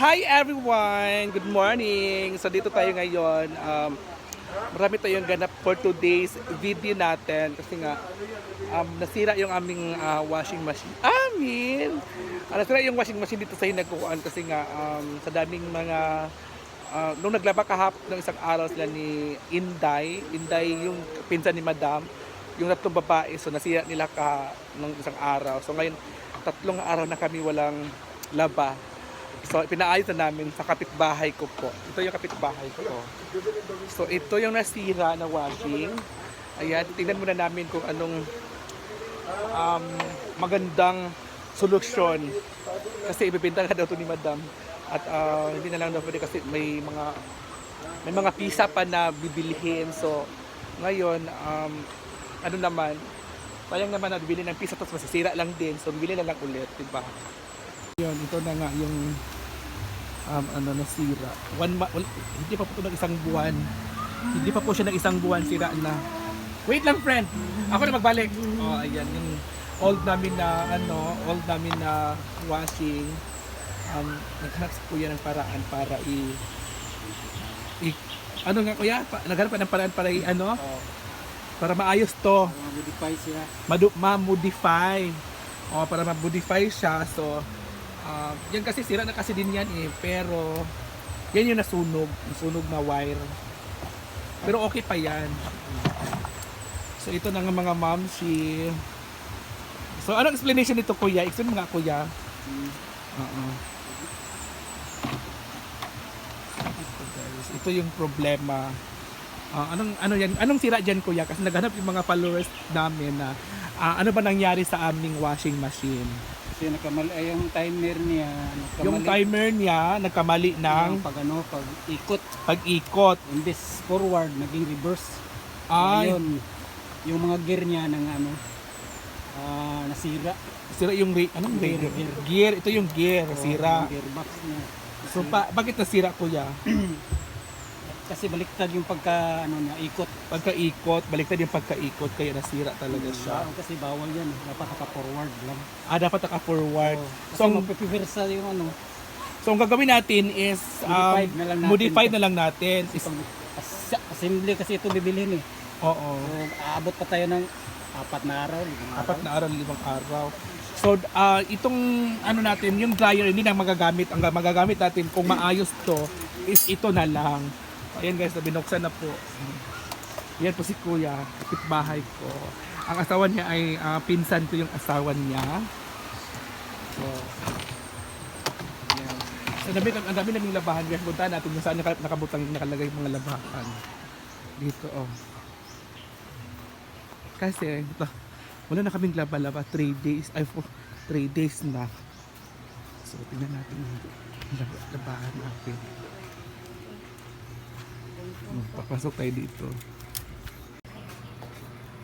Hi everyone! Good morning! So dito tayo ngayon. Um, marami tayong ganap for today's video natin kasi nga um, nasira yung aming ah, washing machine. Amin! Ah, nasira yung washing machine dito sa hinaguan kasi nga um, sa daming mga ah, nung naglaba kahap ng isang araw sila ni Inday, Inday yung pinsan ni Madam, yung tatlong babae, so nasira nila ka ng isang araw. So ngayon, tatlong araw na kami walang laba. So, pinaayos na namin sa kapitbahay ko po. Ito yung kapitbahay ko. So, ito yung nasira na washing. Ayan, tingnan muna namin kung anong um, magandang solusyon. Kasi ibibenta na daw to ni Madam. At ah, hindi na lang daw pwede kasi may mga may mga pisa pa na bibilihin. So, ngayon, um, ano naman, sayang naman na bibili ng pisa tapos masisira lang din. So, bibili na lang ulit, diba? Yun, ito na nga yung um, ano nasira. One ma- wal- hindi pa po ito ng isang buwan. Hindi pa po siya ng isang buwan sira na. Wait lang friend. Ako na magbalik. Oh, ayan yung old namin na ano, old namin na washing. Um, naghanap si kuya ng paraan para i, i ano nga kuya? Pa, naghanap ng paraan para i, ano? Para maayos to Modify siya. madu- ma-modify. O, para ma-modify siya. So, ah, yan kasi sira na kasi din yan eh. Pero, yan yung nasunog. Nasunog na wire. Pero okay pa yan. So, ito na nga mga mamsi. So, anong explanation nito kuya? Explain nga kuya. Oo. Ito, guys. Ito yung problema. Ah, anong ano yan? Anong sira diyan kuya? Kasi naghanap yung mga followers namin na ah, ano ba nangyari sa aming washing machine? Kasi nakamali, ay yung timer niya, nakamali. Yung timer niya nagkamali ng Yung pag ano, pag ikot, pag-ikot. imbes forward, naging reverse. Ay, Ayun, yung mga gear niya ng ano, ah nasira. sira yung re- anong Gear, gear? gear. Gear, ito yung gear, O, sira. Yung gearbox niya. So pa, bakit nasira kuya? Kasi baliktad yung pagka, ano niya, ikot. Pagka-ikot, baliktad yung pagka-ikot kaya nasira talaga siya. Bawal kasi bawal yan. eh. Dapat naka-forward lang. Ah, dapat naka-forward. O, So, kasi ang- magpipiversa yung ano, So, ang gagawin natin is um, Modified na lang natin. modify na lang natin. Is, pag, as- assembly kasi ito bibilhin eh. oo. So, aabot pa tayo ng apat na araw. limang apat na araw, limang araw. So, ah, itong ano natin, yung dryer hindi na magagamit. Ang magagamit natin kung maayos to is ito na lang. Ayan guys, binuksan na po. Yan po si Kuya, bahay ko. Ang asawa niya ay ah, pinsan ko yung asawa niya. So, yan. So, dami, ang dami naming labahan. Kaya puntahan natin kung saan naka- nakabutang nakalagay mga labahan. Dito, oh. Kasi, ito, wala na kaming laba-laba. 3 days, ay 3 days na. So, tingnan natin yung lab- labahan natin. Papasok tayo dito.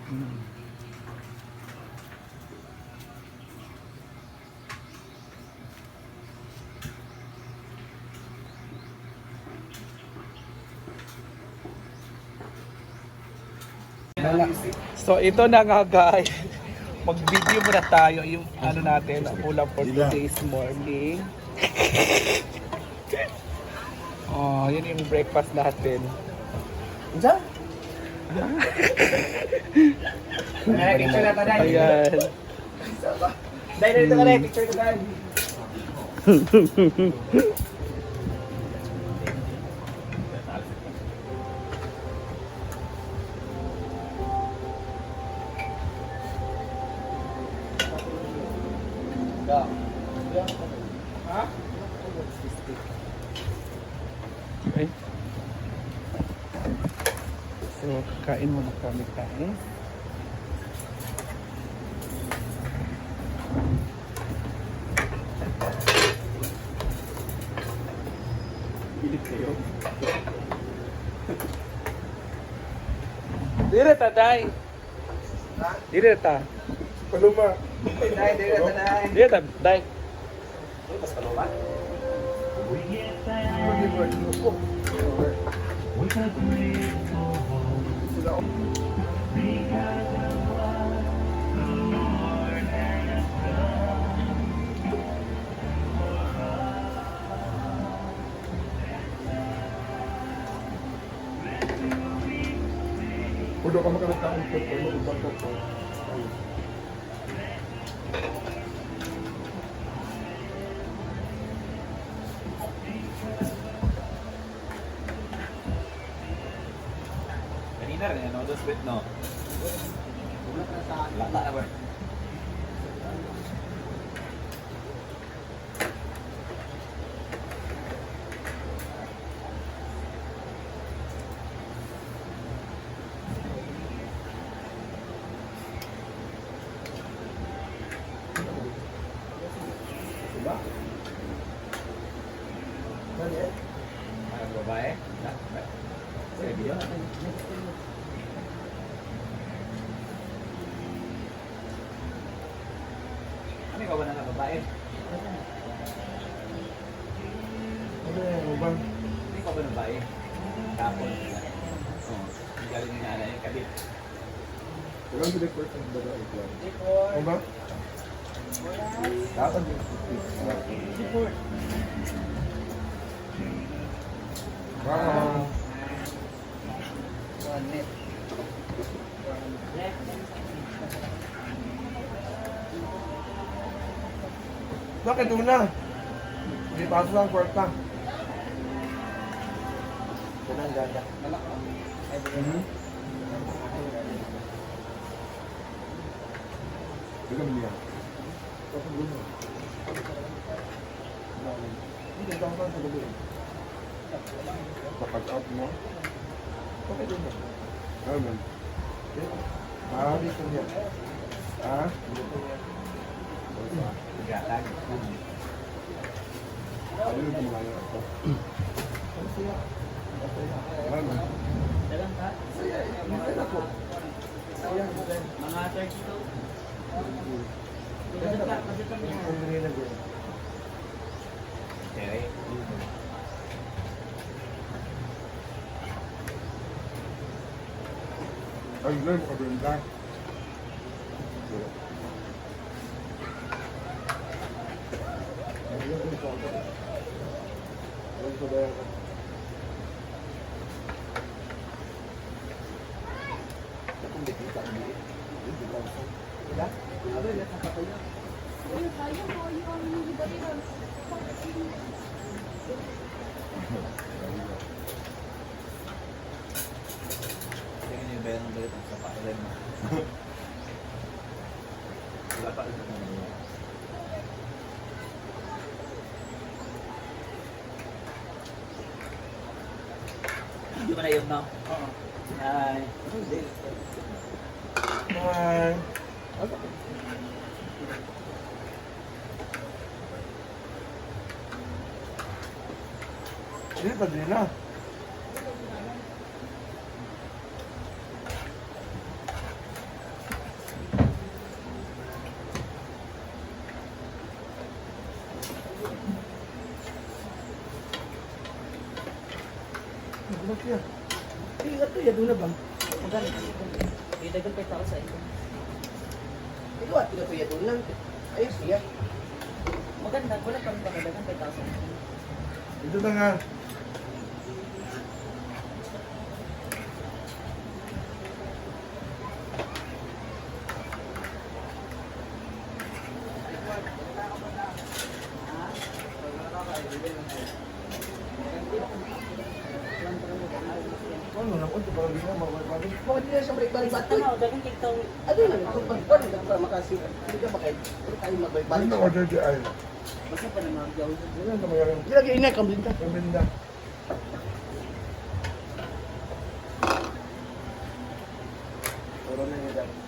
Hmm. So ito na nga guys. Mag-video muna tayo yung ano natin, ulam for today's morning. Oh, yan yung breakfast natin. Diyan? Picture na tayo. Ayan. Dahil dito ka na, picture ko dahil. Okay. So, kain muna kami kain. Pilit kayo. Dire ta, day. Dire ta. Paluma. Dahil dito ka na. Dire ta, day. Pas paluma? Kudo ka makalagkaan ko, ano ko bangkot ko. Kanina rin, ano, dos bit, no? Lata na ba? Diba? Ano eh? Mga babae? Na, na. Sa video? Ano ikaw ba na nga babae? Bang? Hindi ka ba na babae? Kapon. Oo. Ang galing ni nanay kabit. Walang bilik ko sa babae ko. Ano ba? Dapat yung Wow. Bakit una? Hindi pasok ang kwarta. Yan ang ganda. Mhm. Bigyan mo niya. Hindi, ka sa gabi. Kapag out mo, okay din ba? Amen. Ah, dito niya. Ah? Gatag. Ano yung kumaya ako? Ano siya? Dalang ka? Hindi ako. Mga 32. Ang ganyan na din. Tere. Ay, hindi mo kabinda. Tingnan niyo ba yung balit sa pakilan mo? Wala pa ulit naman yun. Hindi mo na yun, no? Oo. Ay. Hi. Hindi pa din na. Ano siya? Eh, ato yan, doon na bang? Maganda. Idagan pa tao sa ito. Ikaw at pinatuya doon lang. Ayos siya. Maganda. Wala pa rin ba kadagan pa tao sa ito. Ito na nga. Ano na po, ito parang di mo mabalik. Bakit hindi na siya balik-balik Sa ba't tama, dagan kay tao. Ano na, kung pag-pan, hindi ka makasira. Hindi ka makain. Hindi tayo na order di ay? Basta pa naman gawin. Ano na mayroon? Gilagay ina, kamblinta. Kaminda. Pero na nila.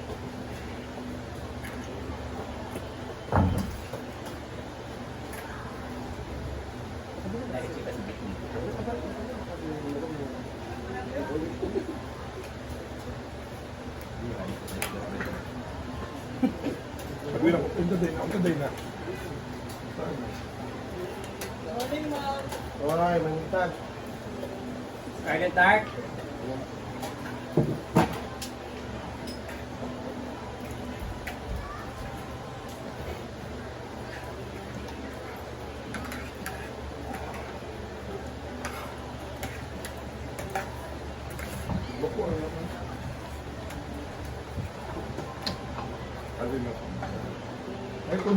Sabi na, unta day na, unta day na. Wala, mangitag. Scarlet Dark. Dili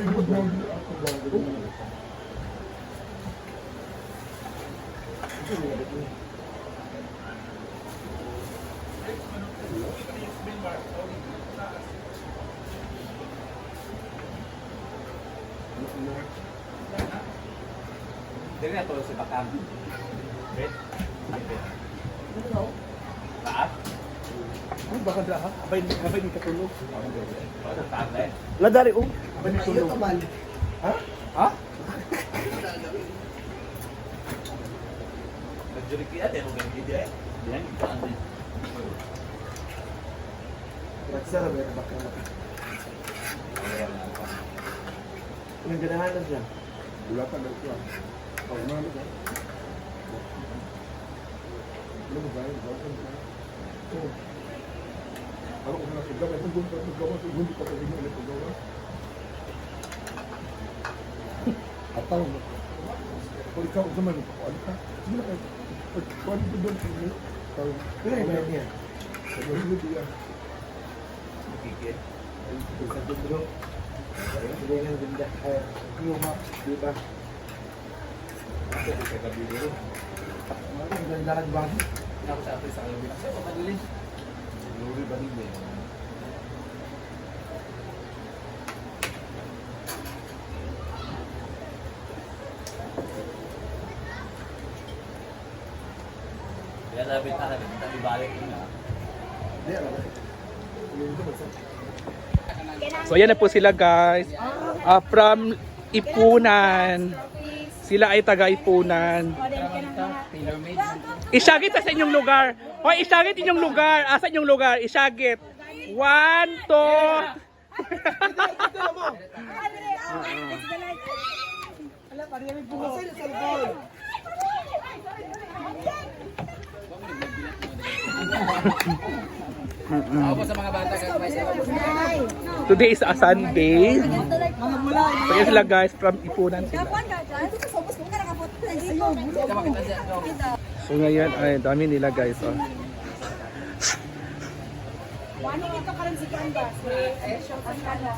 na tulog si Bakam. Bet. Bet. Taas? Ano baka da ha? Abay, abay ni katulog. Ano taas na eh? Nadari oh. Ni tulog. Ha? Ha? Nagjurik tayo kung ganyan dito eh. Yan, ito ano eh. Nagsara ba yung bakla? Ang ganahan na siya. Wala pa daw siya. Oh, ano ba? Ano ba ba? Oh. Ako kung nakagawa, ito kung nakagawa, ito kung nakagawa, ito kung nakagawa. Ataw mo. Kung ikaw sa man, ano ka? Sige na kayo. Pag ko doon sa inyo. Tayo. Kaya ba niya? Sa mga diyan. Kikit. Sa dundro. Hindi nga ganda. Ay, luma, di ba? Ito, di ka kabili. Ang ganda ng bago. Ako sa atin sa. Sa pagkadali. Luri ba rin eh? Kaya labit na namin, tabi balik ko na. Di, alam mo. Yung ito, basta. So ayan na po sila guys. Ah, from Ipunan. Sila ay taga Ipunan. Isagit sa inyong lugar. Hoy, isagit inyong lugar. Asa inyong lugar? Isagit. One, two. Today is a Sunday. So yan sila guys from Ipunan sila. So ngayon ay dami nila guys. Oh. Wani ito karon si Canvas. Eh, kana.